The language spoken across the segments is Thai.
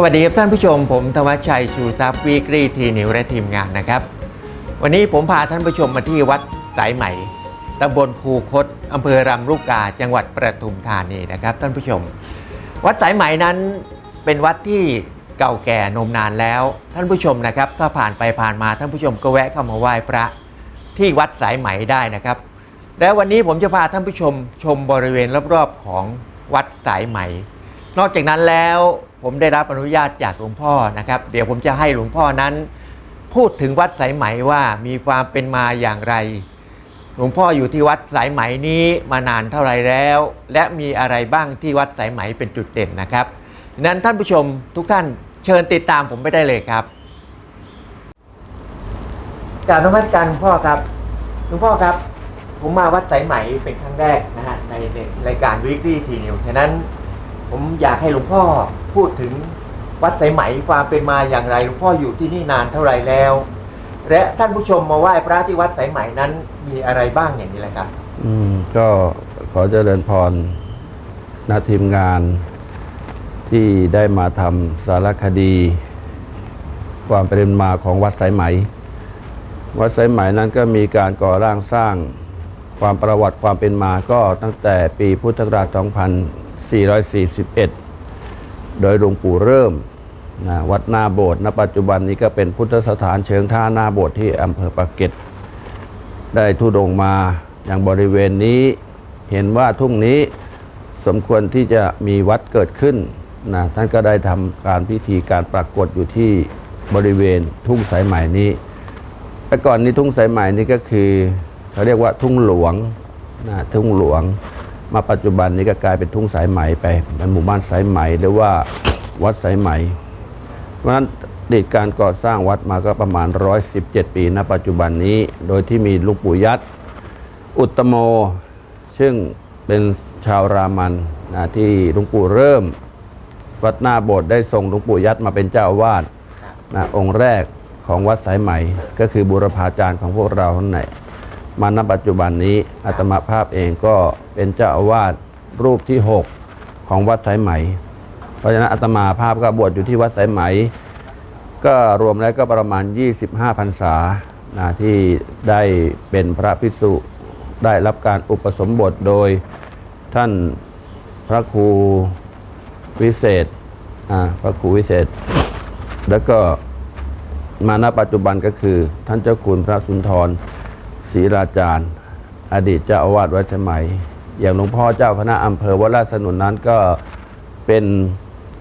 สวัสดีครับท่านผู้ชม ผมธวัชชัยชูทรัพย์วีกรีทีนิวและทีมงานนะครับ วันนี้ผมพาท่านผู้ชมมาที่วัดสายไหมตำบลภูคตอำเภอรำลูกกาจังหวัดประทุมธานีนะครับ ท่านผู้ชม วัดสายไหมนั้นเป็นวัดที่เก่าแก่นมนานแล้ว ท่านผู้ชมนะครับ ถ้าผ่านไปผ่านมาท่านผู้ชมก็แวะเข้ามาไหว้พระที่วัดสายไหมได้นะครับ และวันนี้ผมจะพาท่านผู้ชมชมบริเวณรอบๆของวัดสายไหม นอกจากนั้นแล้ว ผมได้รับอนุญาตจากหลวงพ่อนะครับ เดี๋ยวผมจะให้หลวงพ่อนั้น พูดถึงวัดสายไหมว่ามีความเป็นมาอย่างไร หลวงพ่ออยู่ที่วัดสายไหมนี้มานานเท่าไรแล้ว และมีอะไรบ้างที่วัดสายไหมเป็นจุดเด่นนะครับนั้นท่านผู้ชมทุกท่านเชิญติดตามผมไปได้เลยครับกรารนมัสการหลวงพ่อครับหลวงพ่อครับ ผมมาวัดสายไหมเป็นครั้งแรกนะฮะในในรายการวิกฤตทีนิวฉะนั้น ผมอยากให้หลวงพ่อพูดถึงวัดสายไหมความเป็นมาอย่างไรหลวงพ่ออยู่ที่นี่นานเท่าไรแล้ว และท่านผู้ชมมาไหว้พระที่วัดสายไหมนั้นมีอะไรบ้างอย่างนี้แหละครับ อืมก็ขอเจริญพรนาทีมงานที่ได้มาทำสารคดี ความเป็นมาของวัดสายไหม วัดสายไหมนั้นก็มีการก่อร่างสร้างความประวัติความเป็นมาก็ตั้งแต่ปีพุทธศักราช 2441 โดยหลวงปู่เริ่มนะวัดนาโบสถ์ณปัจจุบันนี้ก็เป็นพุทธสถานเชิงท่านาโบสถ์ที่อำเภอปากเกร็ดได้ทุดงมาอย่างบริเวณนี้เห็นว่าทุ่งนี้สมควรที่จะมีวัดเกิดขึ้นนะท่านก็ได้ทำการพิธีการปรากฏอยู่ที่บริเวณทุ่งสายไหมนี้ แต่ก่อนนี้ทุ่งสายไหมนี้ก็คือเขาเรียกว่าทุ่งหลวงนะทุ่งหลวง มาปัจจุบันนี้ก็กลายเป็นทุ่งสายไหมไปเป็นหมู่บ้านสายไหมหรือว่าวัดสายไหม เพราะฉะนั้นด็กการก่อสร้างวัดมาก็ประมาณ 117 ปีณปัจจุบันนี้โดยที่มีลุงปู่ยัดอุตโม ซึ่งเป็นชาวรามันนะที่หลวงปู่เริ่ม วัดหน้าโบสถ์ได้ส่งหลวงปู่ยัดมาเป็นเจ้าอาวาสนะองค์แรกของวัดสายไหม ก็คือบุรพาจารย์ของพวกเราท่านไหน มาณปัจจุบันนี้อาตมาภาพเองก็เป็นเจ้าอาวาสรูปที่ 6 ของวัดสายไหม เพราะฉะนั้นอาตมาภาพก็บวชอยู่ที่วัดสายไหม ก็รวมแล้วก็ประมาณ 25พรรษานะที่ได้เป็นพระภิกษุได้รับการอุปสมบทโดยท่านพระครูวิเศษอ่าพระครูวิเศษ แล้วก็มาณปัจจุบันก็คือท่านเจ้าคุณพระสุนทร ศรีราจารย์ อดีตเจ้าอาวาสวัดสมัยอย่างหลวงพ่อเจ้าคณะอำเภอวัดราชสนุนนั้นก็เป็น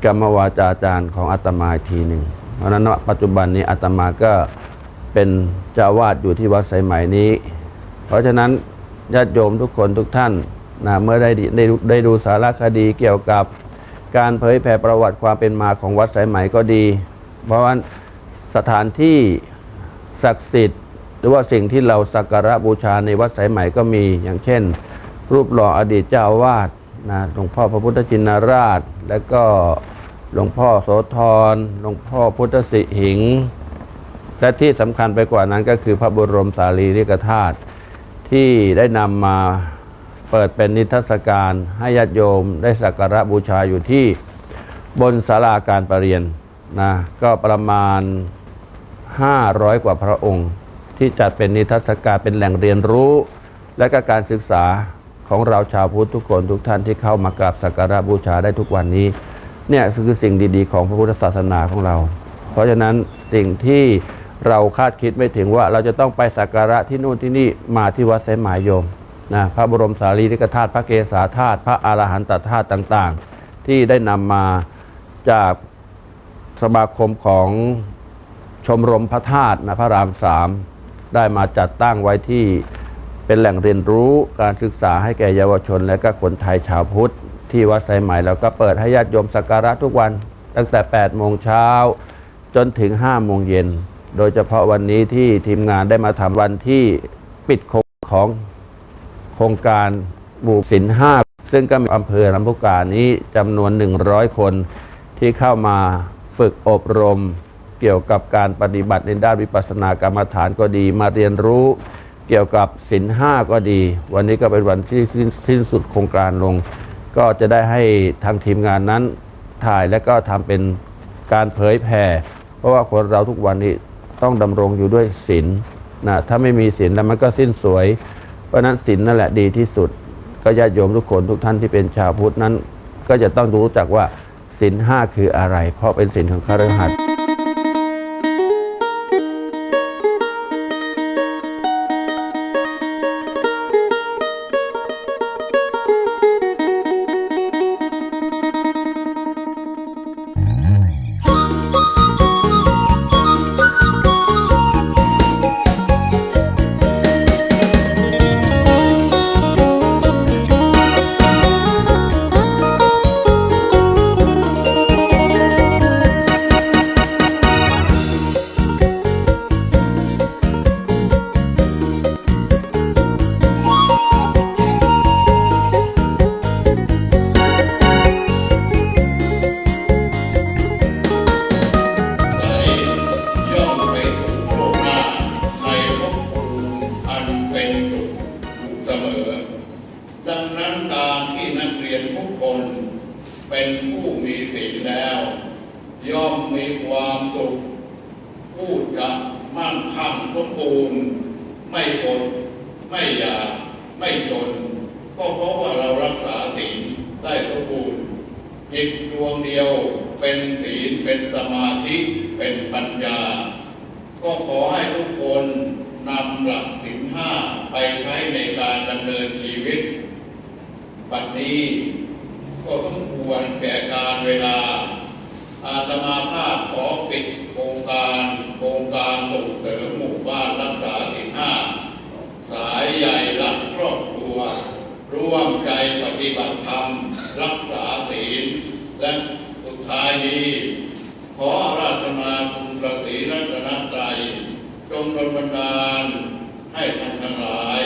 กรรมวาจาจารย์ของอาตมาทีหนึ่ง เพราะนั้นปัจจุบันนี้อาตมาก็เป็นเจ้าอาวาสอยู่ที่วัดสายไหมนี้ เพราะฉะนั้นญาติโยมทุกคนทุกท่านนะเมื่อได้ดิได้ดูได้ดูสารคดีเกี่ยวกับการเผยแผ่ประวัติความเป็นมาของวัดสายไหมก็ดี เพราะว่าสถานที่ศักดิ์สิทธิ์ หรือว่าสิ่งที่เราสักการะบูชาในวัดสายไหม่ก็มีอย่างเช่น รูปหล่ออดีตเจ้าอาวาสนะหลวงพ่อพระพุทธจินราช และก็หลวงพ่อโสธรหลวงพ่อพุทธสิหิง และที่สำคัญไปกว่านั้นก็คือพระบรมสารีริกธาตุที่ได้นำมาเปิดเป็นนิทรรศการให้ญาติโยมได้สักการะบูชาอยู่ที่บนศาลาการประเรียนนะก็ประมาณ 500 กว่าพระองค์ ที่จัดเป็นนิทรรศการเป็นแหล่งเรียนรู้ และก็การศึกษาของเราชาวพุทธทุกคนทุกท่านที่เข้ามากราบสักการะบูชาได้ทุกวันนี้เนี่ยคือสิ่งดีๆ ของพระพุทธศาสนาของเรา เพราะฉะนั้นสิ่งที่เราคาดคิดไม่ถึงว่าเราจะต้องไปสักการะที่นู่นที่นี่มาที่วัดไซหมายโยมนะพระบรมสารีริกธาตุพระเกศาธาตุพระอรหันตธาตุต่างๆ ที่ได้นำมาจากสมาคมของชมรมพระธาตุนะพระรามสาม ได้มาจัดตั้งไว้ที่เป็นแหล่งเรียนรู้การศึกษาให้แก่เยาวชน และก็คนไทยชาวพุทธ ที่วัดไซไหมเราก็เปิดให้ญาติโยมสักการะทุกวัน ตั้งแต่ 8 โมงเช้า จนถึง 5 โมงเย็น โดยเฉพาะวันนี้ที่ทีมงานได้มาทำวันที่ปิดโครงของโครงการบูสินห้าซึ่งก็มีอำเภอลำพูกานี้จำนวน 100 คนที่เข้ามาฝึกอบรม เกี่ยวกับการปฏิบัติในด้านวิปัสสนากรรมฐานก็ดี มาเรียนรู้เกี่ยวกับศินห้าก็ดี วันนี้ก็เป็นวันที่สิ้นสิ้นสุดโครงการลง ก็จะได้ให้ทางทีมงานนั้นถ่ายและก็ทำเป็นการเผยแผ่ เพราะว่าคนเราทุกวันนี้ต้องดำรงอยู่ด้วยศีลนะถ้าไม่มีศีลแล้วมันก็สิ้นสวย เพราะนั้นศีลนั่นแหละดีที่สุด ก็ญาติโยมทุกคนทุกท่านที่เป็นชาวพุทธนั้น ก็จะต้องรู้จักว่าศีลห้าคืออะไร เพราะเป็นศีลของคฤหัสถ์ จะมั่งคั่งสมบูรณ์ไม่อดไม่อยากไม่จน ก็เพราะว่าเรารักษาศีลได้สมบูรณ์จิตดวงเดียวเป็นศีลเป็นสมาธิเป็นปัญญา ก็ขอให้ทุกคนนำหลักศีลห้าไปใช้ในการดำเนินชีวิต ปัจนี้ก็สมควรแก่การเวลา อาตมาภาพขอปิดโครงการโครงการส่งเสริมหมู่บ้านรักษาศีลห้า สายใหญ่รักครอบครัว ร่วมใจปฏิบัติธรรม รักษาศีล และสุดท้ายนี้ ขออาราธนาคุณพระศรีรัตนตรัยจงดล บันดาล ให้ท่านทั้งหลาย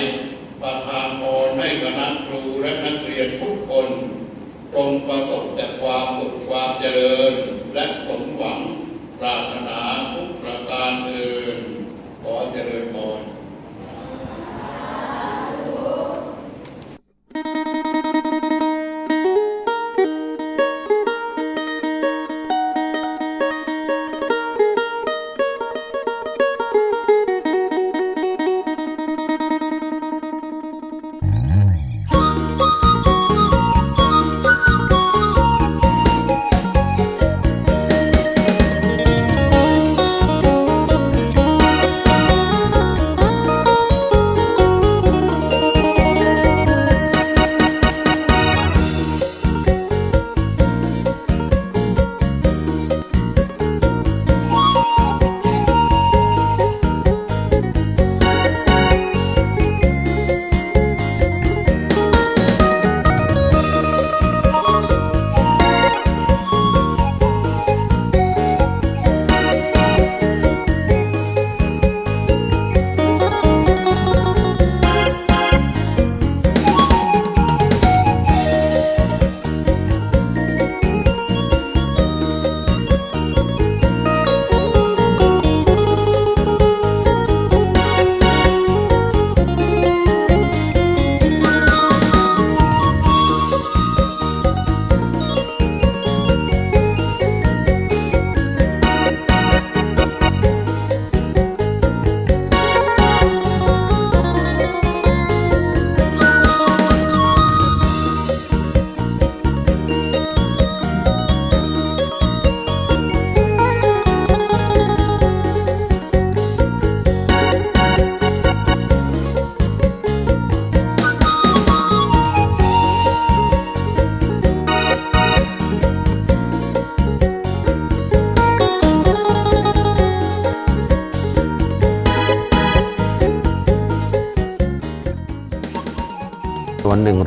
ประทานพรให้คณะครูและนักเรียนทุกคนจงประสบแต่ความสุขความเจริญ และสมหวังปรารถนาทุกประการเทินขอเจริญ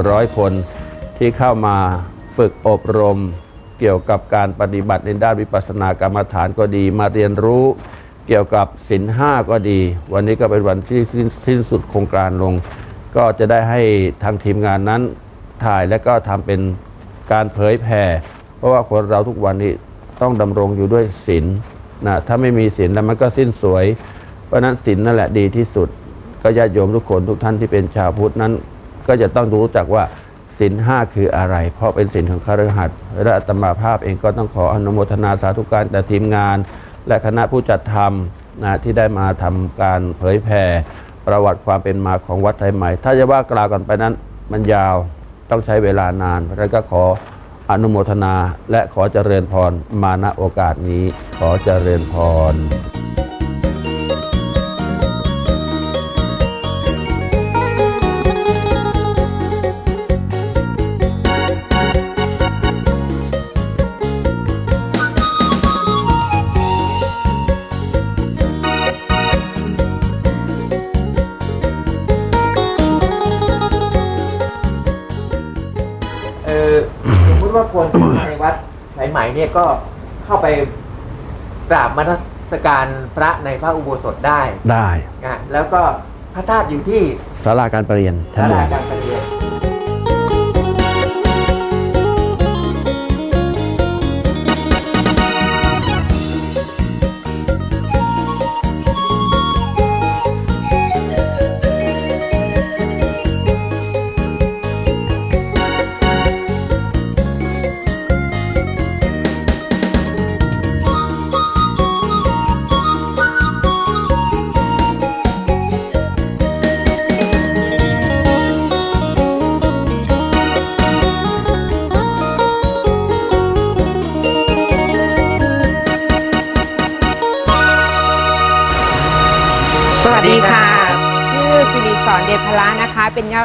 100 คนที่เข้ามาฝึกอบรม เกี่ยวกับการปฏิบัติในด้านวิปัสสนากรรมฐานก็ดี มาเรียนรู้เกี่ยวกับศีลห้าก็ดี วันนี้ก็เป็นวันที่สิ้นสุดโครงการลง ก็จะได้ให้ทางทีมงานนั้นถ่ายและก็ทำเป็นการเผยแผ่ เพราะว่าคนเราทุกวันนี้ต้องดำรงอยู่ด้วยศีลนะถ้าไม่มีศีลแล้วมันก็สิ้นสวย เพราะฉะนั้นศีลนั่นแหละดีที่สุด ก็ญาติโยมทุกคนทุกท่านที่เป็นชาวพุทธนั้น ก็จะต้องรู้จักว่าสินห้าคืออะไร เพราะเป็นสินของคฤหัสถ์และอาตมาภาพเองก็ต้องขออนุโมทนาสาธุการแต่ทีมงาน และคณะผู้จัดทำนะที่ได้มาทำการเผยแผ่ประวัติความเป็นมาของวัดไทยใหม่ ถ้าจะว่ากล่าวกันไปนั้นมันยาวต้องใช้เวลานานเพราะฉะนั้นก็ขออนุโมทนาและขอเจริญพรมาณโอกาสนี้ ขอเจริญพร ดสายไหมเนี่ยก็เข้าไปกราบมนสการพระในพระอุโบสถได้ได้นะแล้วก็พระธาตุอยู่ที่สาราการประเรียนชั้นศาหนึ่ลางการประเรียน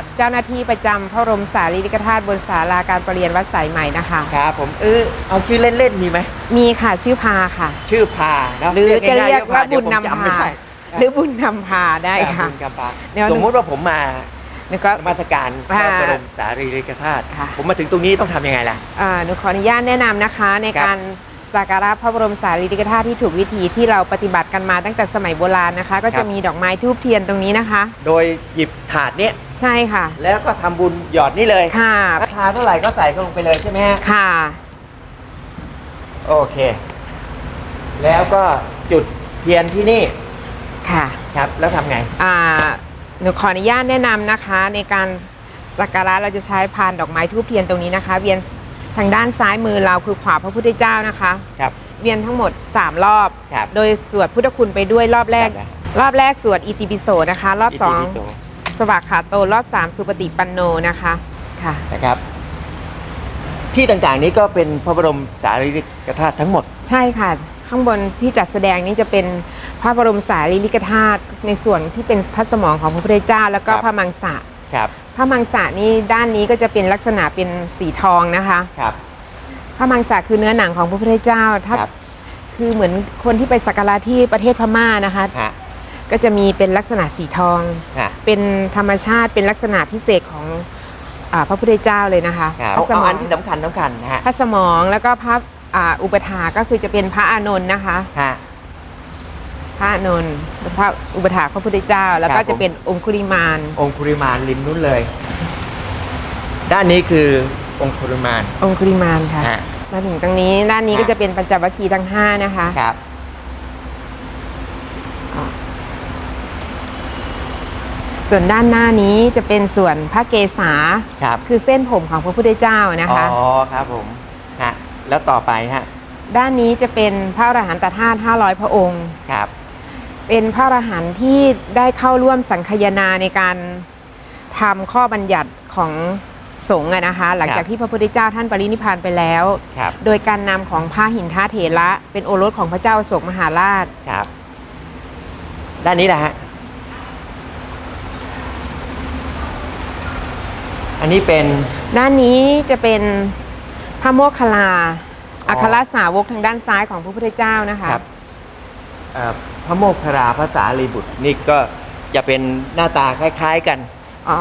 เป็นเจ้าหน้าที่ประจำพระบรมสารีริกธาตุบนศาลาการประเรียนวัดสายใหม่นะคะ ครับผมเออเอาชื่อเล่นๆมีไหมมีค่ะชื่อพาค่ะ ชื่อพาเนอะหรือจะง่เรียกๆว่าเดี๋บุยญผมนำจำไม่พาได้หรือบุญนำพาได้ค่ะบุญนำพาเดี๋ยวสมมุติว่าผมมาแล้วก็นมาตรการพระอ่าบรมสารีริกธาตุค่ะผมมาถึงตรงนี้ต้องทำยังไงล่ะอ่าหนูขออนุญาตแนะนำนะคะในครับการสักการะพระบรมสารีริกธาตุที่ถูกวิธีที่เราปฏิบัติกันมาตั้งแต่สมัยโบราณนะคะ ก็ครัจะบมีดอกไม้ทูบเทียนตรงนี้นะคะ โดยหยิบถาดเนี้ย ใช่ค่ะ แล้วก็ทำบุญหยอดนี่เลยค่ะราคาเท่าไหร่ก็ใส่ลงไปเลยใช่ไหมฮะค่ะ โอเค แล้วก็จุดเทียนที่นี่ค่ะ ครับ แล้วทำไง อ่าหนูขออนุญาตแนะนำนะคะ ในการสักการะเราจะใช้พานดอกไม้ทูบเทียนตรงนี้นะคะ เวียนทางด้านซ้ายมือเราคือขวาพระพุทธเจ้านะคะ ครับ เวียนทั้งหมด 3 รอบ ครับ โดยสวดพุทธคุณไปด้วยรอบแรกครับรอบแรกสวดอิติปิโสนะคะ รอบอิสติองปิโส สวากขาโตรอบสามสุปฏิปันโนนะคะค่ะ นะครับ ที่ต่างๆนี้ก็เป็นพระบรมสารีริกธาตุทั้งหมด ใช่ค่ะ ข้างบนที่จัดแสดงนี้จะเป็นพระบรมสารีริกธาตุในส่วนที่เป็นพระสมองของพระพุทธเจ้า แล้วก็ครับ พระมังสะครับ พระมังสะนี่ด้านนี้ก็จะเป็นลักษณะเป็นสีทองนะคะ ครับ พระมังสะคือเนื้อหนังของพระพุทธเจ้าถ้าครับ คือเหมือนคนที่ไปสักการะที่ประเทศพม่านะคะ ฮะ ก็จะมีเป็นลักษณะสีทองฮะเป็นธรรมชาติเป็นลักษณะพิเศษของอาพระพุทธเจ้าเลยนะคะครับพระสเอามออังนที่สำคัญสำคัญนะฮะพระสมองแล้วก็พระอ่าอุปถาก็คือจะเป็นพระอานนท์นะคะ ฮะ พระอานนท์พระอุปถาพระพุทธเจ้า แล้วคก็รับผม จะเป็นองคุริมาน องคุริมานริมนู้นเลย ด้านนี้คือองคุริมานองคุริมานค่ะ ฮะ มาถึงตรงนี้ด้านนี้ฮะก็จะเป็นปัญจวัคคีย์ทั้งห้านะคะ ครับ ส่วนด้านหน้านี้จะเป็นส่วนพระเกศาครับคือเส้นผมของพระพุทธเจ้านะคะอ๋อครับผมฮะแล้วต่อไปฮะด้านนี้จะเป็นพระอรหันตธาตุ500 พระองค์ครับ เป็นพระอรหันต์ที่ได้เข้าร่วมสังคายนาในการทำข้อบัญญัติของสงฆ์อะนะคะ หลังจากที่พระพุทธเจ้าท่านปรินิพพานไปแล้วครับโดยการนำของพระหินทาเถระเป็นโอรสของพระเจ้าอโศกมหาราชครับ ด้านนี้แหละฮะ อันนี้เป็น ด้านนี้จะเป็นพระโมคคัลลาอ๋ออัอัครสาวกทางด้านซ้ายของพระพุทธเจ้านะคะครับเอ่อพระโมคคลาพระสารีบุตรนี่ก็จะเป็นหน้าตาคล้าย ๆกัน อ๋อ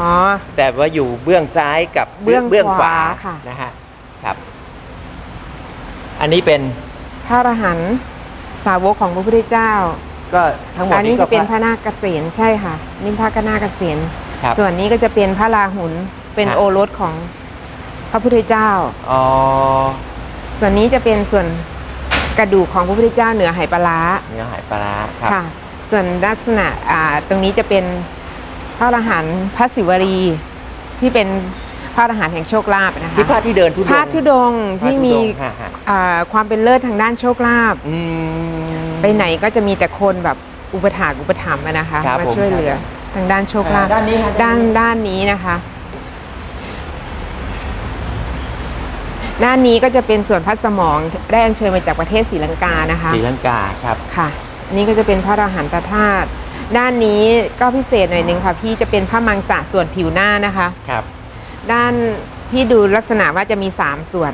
แต่ว่าอยู่เบื้องซ้ายกับเบื้องเบื้องขวาขวาค่ะนะฮะครับ อันนี้เป็นพระอรหันต์สาวกของพระพุทธเจ้า ก็ทั้งหมดอันนี้ก็จะเป็นพระนาคเกษณใช่ค่ะ นี่พระกนาคเกษณครับส่วนนี้ก็จะเป็นพระราหุล เป็นฮะ โอรสของพระพุทธเจ้า อ๋อ ส่วนนี้จะเป็นส่วนกระดูกของพระพุทธเจ้าเหนือไหปลาร้าเนื้อหายปลาร้าครับค่ะ ส่วนลักษณะอ่าตรงนี้จะเป็นพระอรหันต์พระศิวรีที่เป็นพระระอรหันต์แห่งโชคลาภนะคะที่พระที่เดินทุดงค์พระธุดงค์ที่มีพระธุดงค์ฮะฮะอ่าความเป็นเลิศทางด้านโชคลาภ อืม ไปไหนก็จะมีแต่คนแบบอุปถากอุปถัมภ์อะนะคะ ครับมาผมช่วยเหลือทางด้านโชคลาภอ่าด้านนี้ฮะด้าด้านนนี้ด้านนี้นะคะ ด้านนี้ก็จะเป็นส่วนพระสมองได้อัญเชิญมาจากประเทศศรีลังกานะคะศรีลังกาครับค่ะอันนี่ก็จะเป็นพระอรหันตธาตุด้านนี้ก็พิเศษหน่อยหนึงค่ะพี่จะเป็นพระมังสะส่วนผิวหน้านะคะครับ ด้านพี่ดูลักษณะว่าจะมี 3 ส่วน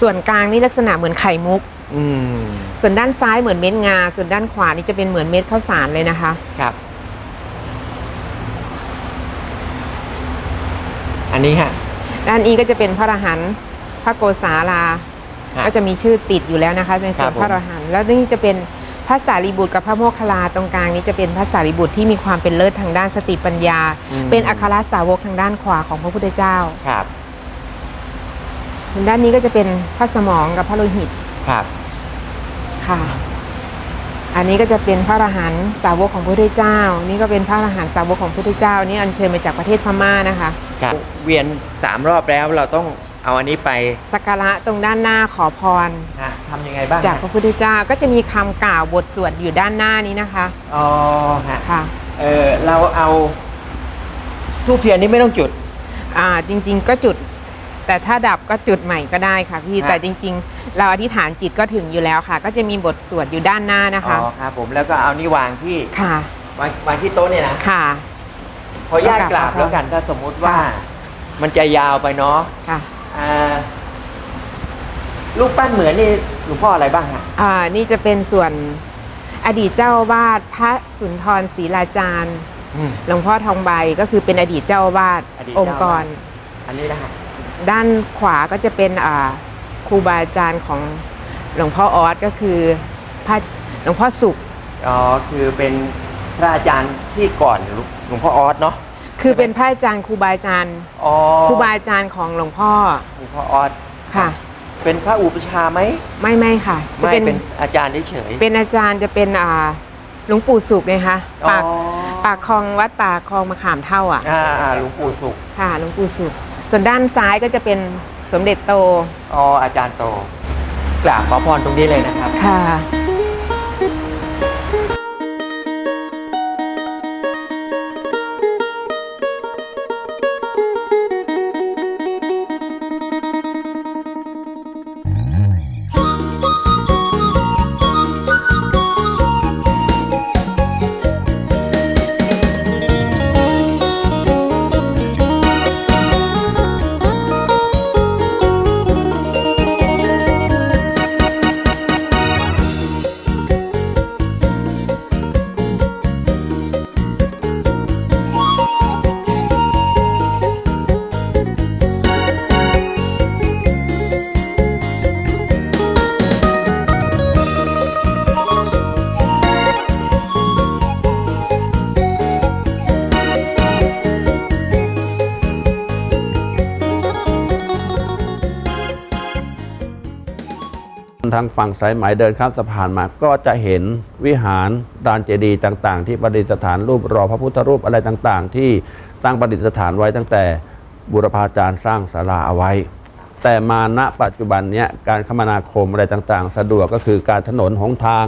ส่วนกลางนี่ลักษณะเหมือนไข่มุกอืมส่วนด้านซ้ายเหมือนเม็ดงา ส่วนด้านขวานี่จะเป็นเหมือนเม็ดข้าวสารเลยนะคะครับ อันนี้ฮะด้านนี้ก็จะเป็นพระอรหันต์พ ระโกษาลา ฮะ ก็จะมีชื่อติดอยู่แล้วนะคะ ในส่วนครับผม พระอรหันต์แล้วนี่จะเป็นพระสารีบุตรกับพระโมคคัลลาตรงกลางนี้จะเป็นพระสารีบุตรที่มีความเป็นเลิศทางด้านสติปัญญา มเป็นอัครสาวกทางด้านขวาของพระพุทธเจ้าครับด้านนี้ก็จะเป็นพระสมองกับพระโลหิตครับ ค่ะ อันนี้ก็จะเป็นพระอรหันต์สาวกของพระพุทธเจ้า นี่ก็เป็นพระอรหันต์สาวกของพระพุทธเจ้านี่อัญเชิญมาจากประเทศพม่านะคะ ครับ เวียนสามรอบแล้วเราต้อง เอาอันนี้ไปสักการะตรงด้านหน้าขอพร ฮะทำยังไงบ้างจากฮะพระพุทธเจ้าก็จะมีคำกล่าวบทสวดอยู่ด้านหน้านี้นะคะอ๋อฮะค่ะเออเราเอาทูบเทียนนี้ไม่ต้องจุด อ่าจริงๆก็จุด แต่ถ้าดับก็จุดใหม่ก็ได้ค่ะพี่ฮะ แต่จริง ๆ เราอธิษฐานจิตก็ถึงอยู่แล้วค่ะ ก็จะมีบทสวดอยู่ด้านหน้านะคะ อ๋อครับผมแล้วก็เอานี่วางที่ค่ะวางวางที่โต๊ะเนี่ยนะค่ะ ขออนุญาตกราบกราบแล้วกันถ้าสมมุติว่าค่ะมันจะยาวไปเนาะ ค่ะอ่า รูปปั้นเหมือนนี่หลวงพ่ออะไรบ้างฮะอ่านี่จะเป็นส่วนอดีตเจ้าอาวาสพระสุนทรศรีลาจารย์อืม หลวงพ่อทองใบก็คือเป็นอดีตเจ้าอาวาสอดีตองเจ้าค์กอารวาสอันนี้นะฮะด้านขวาก็จะเป็นอ่าครูบาอาจารย์ของหลวงพ่อออสก็คือพระหลวงพ่อสุข อ๋อคือเป็นพระอาจารย์ที่ก่อนหลวงพ่อออสเนาะคือเป็นพระอาจารย์ครูบาอาจารย์อ๋อครูบาอาจารย์ของหลวงพ่อหลวงพ่อออส ค่ะ เป็นพระอุปชฌาย์ไหมไม่ไม่ค่ะ จะไม่เป็นเป็นอาจารย์เฉยๆ เป็นอาจารย์จะเป็นอ่าหลวงปู่สุขไงคะปากอ๋อปากคลองวัดปากคลองมะขามเท่าอะ อ่าอ่าหลวงปู่สุขค่ะหลวงปู่สุขส่วนด้านซ้ายก็จะเป็นสมเด็จโตอ๋ออาจารย์โตกราบขอพรตรงนี้เลยนะครับ ค่ะ ทางฝั่งสายไหมเดินข้ามสะพานมาก็จะเห็นวิหารดานเจดีย์ต่างๆ ที่ประดิษฐานรูปรอพระพุทธรูปอะไรต่างๆ ที่ตั้งประดิษฐานไว้ตั้งแต่บุรพาจารย์สร้างศาลาเอาไว้ แต่มาณปัจจุบันเนี้ยการคมนาคมอะไรต่างๆ สะดวกก็คือการถนนหนทาง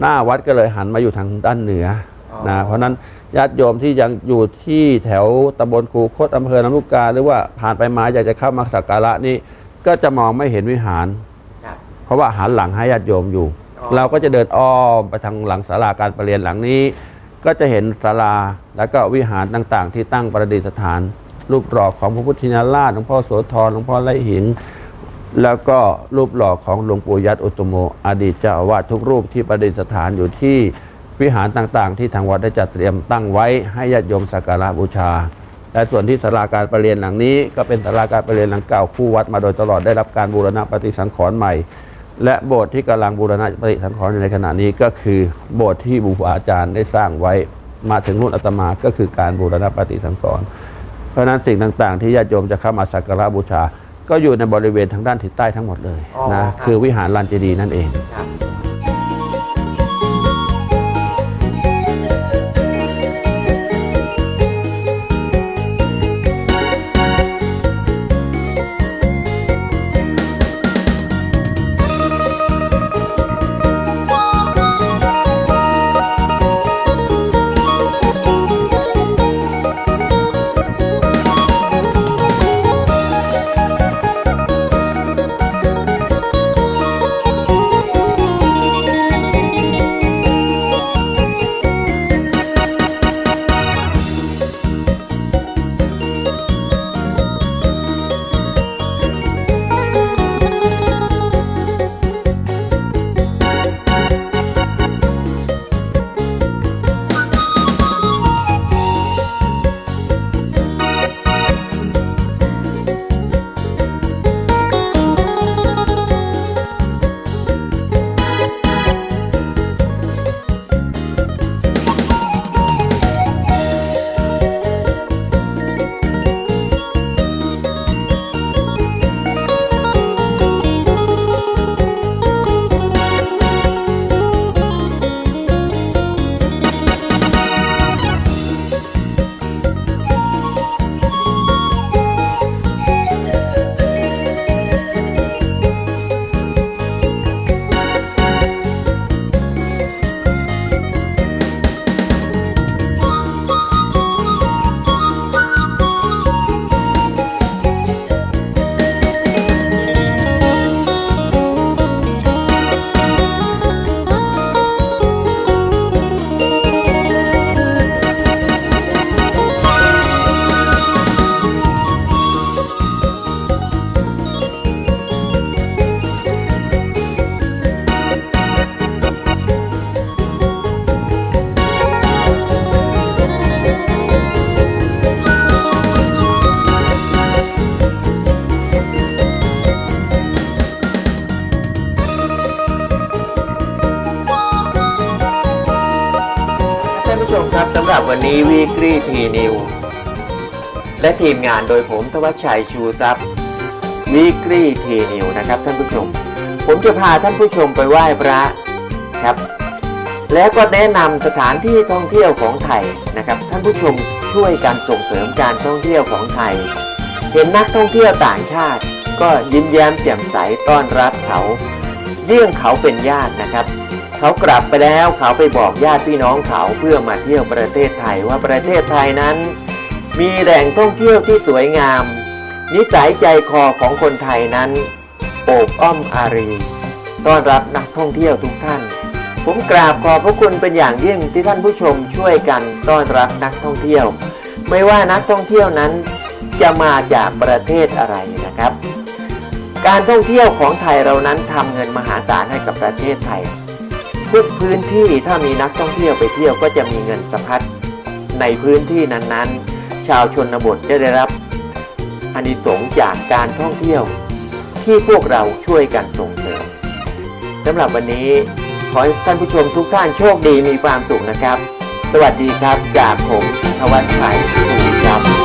หน้าวัดก็เลยหันมาอยู่ทางด้านเหนือออนะเพราะฉะนั้นญาติโยมที่ยังอยู่ที่แถวตำบลคูคตอำเภอลำลูกกาหรือว่าผ่านไปมาอยากจะเข้ามาสักการะนี่ก็จะมองไม่เห็นวิหารครับ เพราะว่าหันหลังให้ญาติโยมอยู่อ๋อเราก็จะเดินอ้อมไปทางหลังศาลาการประเรียนหลังนี้ ก็จะเห็นศาลาแล้วก็วิหารต่างๆ ที่ตั้งประดิษฐาน รูปหล่อของพระพุทธชินราชหลวงพ่อโสธรหลวงพ่อไร่หิน แล้วก็รูปหล่อของหลวงปู่ยัดอุตโม อดีตเจ้าอาวาสทุกรูปที่ประดิษฐานอยู่ที่วิหารต่างๆ ที่ทางวัดได้จัดเตรียมตั้งไว้ให้ญาติโยมสักการะบูชาและส่วนที่ศาลาการประเรียนหลังนี้ ก็เป็นศาลาการประเรียนหลังเก่าคู่วัดมาโดยตลอดได้รับการบูรณะปฏิสังขรณ์ใหม่ และโบสถ์ที่กำลังบูรณะปฏิสังขรณ์อยู่ในขณะนี้ก็คือโบสถ์ที่บูอาจารย์ได้สร้างไว้มาถึงรุ่นอาตมาก็คือการบูรณะปฏิสังขรณ์เพราะฉะนั้นสิ่งต่างๆ ที่ญาติโยมจะเข้ามาสักการะบูชา ก็อยู่ในบริเวณทางด้านทิศใต้ทั้งหมดเลยอ๋อนะครับคือวิหารลานเจดีย์นั่นเอง ทีมงานโดยผมทวัชชัยชูทรัพย์วีคลี่ทีนิวนะครับท่านผู้ชม ผมจะพาท่านผู้ชมไปไหว้พระครับ แล้วก็แนะนำสถานที่ท่องเที่ยวของไทยนะครับ ท่านผู้ชมช่วยกันส่งเสริมการท่องเที่ยวของไทย เห็นนักท่องเที่ยวต่างชาติ ก็ยิ้มแย้มแจ่มใสต้อนรับเขาเยี่ยงเขาเป็นญาตินะครับเขากลับไปแล้วเขาไปบอกญาติพี่น้องเขาเพื่อมาเที่ยวประเทศไทยว่าประเทศไทยนั้น มีแหล่งท่องเที่ยวที่สวยงาม นิสัยใจคอของคนไทยนั้น โอบอ้อมอารี ต้อนรับนักท่องเที่ยวทุกท่าน ผมกราบขอบพระคุณเป็นอย่างยิ่งที่ท่านผู้ชมช่วยกันต้อนรับนักท่องเที่ยว ไม่ว่านักท่องเที่ยวนั้น จะมาจากประเทศอะไรนะครับ การท่องเที่ยวของไทยเรานั้นทำเงินมหาศาลให้กับประเทศไทยทุกพื้นที่ถ้ามีนักท่องเที่ยวไปเที่ยวก็จะมีเงินสะพัดในพื้นที่นั้นๆ ชาวชนบทจะได้รับอานิสงส์จากการท่องเที่ยว ที่พวกเราช่วยกันส่งเสริมสำหรับวันนี้ขอให้ท่านผู้ชมทุกท่านโชคดีมีความสุขนะครับ สวัสดีครับจากผมทวัชชัยภูมิครับ